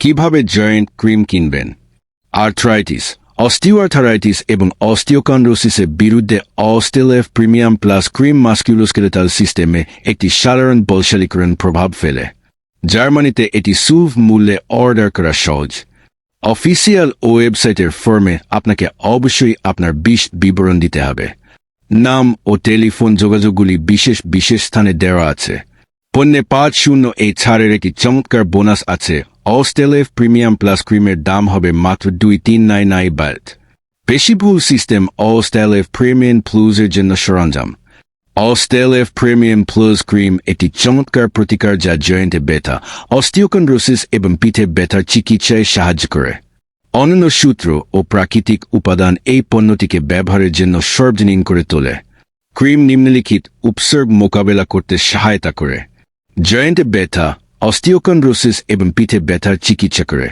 কীভাবে joint cream কিনবেন? Arthritis osteoarthritis এবং অস্টিওকন্ড্রোসিসের বিরুদ্ধে অস্টেলএফ প্রিমিয়াম প্লাস ক্রিম মাস্কিউলোস্কেলেটাল সিস্টেমে একটি সাধারণ বলশালীকরণ প্রভাব ফেলে। জার্মানিতে এটি সুভ মূল্যে অর্ডার করা সহজ। অফিসিয়াল ওয়েবসাইটের ফর্মে আপনাকে অবশ্যই আপনার বিশ বিবরণ দিতে হবে। নাম ও টেলিফোন যোগাযোগগুলি বিশেষ বিশেষ স্থানে দেওয়া আছে। পণ্যে পাঁচ শূন্য এই ছাড়ের একটি চমৎকার বোনাস আছে অস্টেলেফ প্রিমিয়াম প্লাস ক্রিমের দাম হবে মাত্র দুই তিন নাই নাই বাল্ট বেশি ভুল সিস্টেম অস্টেলেফ প্রিমিয়াম প্লুজের জন্য সরঞ্জাম। অস্টেলেফ প্রিমিয়াম প্লুজ ক্রিম একটি চমৎকার প্রতিকার যা জয়েন্টে ব্যথা অস্টিওকন্ড্রোসিস এবং পিঠে ব্যথার চিকিৎসায় সাহায্য করে। অনন্য সূত্র ও প্রাকৃতিক উপাদান এই পণ্যটিকে ব্যবহারের জন্য সর্বজনীন করে তোলে। ক্রিম নিম্নলিখিত, উপসর্গ মোকাবেলা করতে সহায়তা করে। জয়েন্টে ব্যথা অস্টিওকন্ড্রোসিস এবং পিঠে ব্যথার চিকিৎসা করে।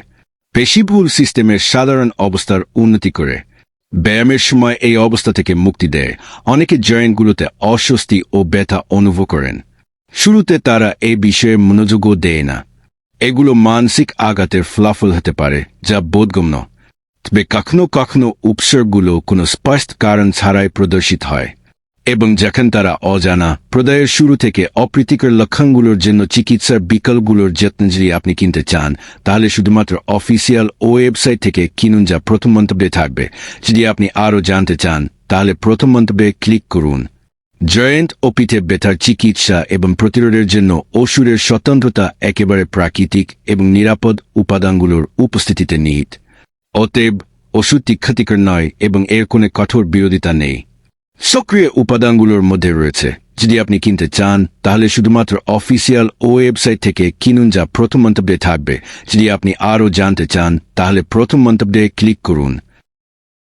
পেশিভুল সিস্টেমের সাধারণ অবস্থার উন্নতি করে। ব্যায়ামের সময় এই অবস্থা থেকে মুক্তি দেয়। অনেকে জয়েন্টগুলোতে অস্বস্তি ও ব্যথা অনুভব করেন। শুরুতে তারা এই বিষয়ে মনোযোগও দেয় না। এগুলো মানসিক আঘাতের ফলাফল হতে পারে, যা বোধগম্য। তবে কখনো কখনো উপসর্গগুলো কোনো স্পষ্ট কারণ ছাড়াই প্রদর্শিত হয়। এবং যখন তারা অজানা প্রদায়ের শুরু থেকে অপ্রীতিকর লক্ষণগুলোর জন্য চিকিৎসার বিকল্পগুলোর যত্ন যদি আপনি কিনতে চান, তাহলে শুধুমাত্র অফিসিয়াল ওয়েবসাইট থেকে কিনুন যা প্রথম মন্তব্যে থাকবে। যদি আপনি আরও জানতে চান, তাহলে প্রথম মন্তব্যে ক্লিক করুন। জয়েন্ট ও পিঠে ব্যথার চিকিৎসা এবং প্রতিরোধের জন্য ওষুধের স্বতন্ত্রতা একেবারে প্রাকৃতিক এবং নিরাপদ উপাদানগুলোর উপস্থিতিতে নিহিত অতএব, ওষুধটি ক্ষতিকর নয় এবং এর কোনো কঠোর বিরোধিতা নেই। সক্রিয় উপাদানগুলোর মধ্যে রয়েছে। যদি আপনি কিনতে চান, তাহলে শুধুমাত্র অফিসিয়াল ওয়েবসাইট থেকে কিনুন যা প্রথম মন্তব্যে থাকবে। যদি আপনি আরও জানতে চান, তাহলে প্রথম মন্তব্যে ক্লিক করুন।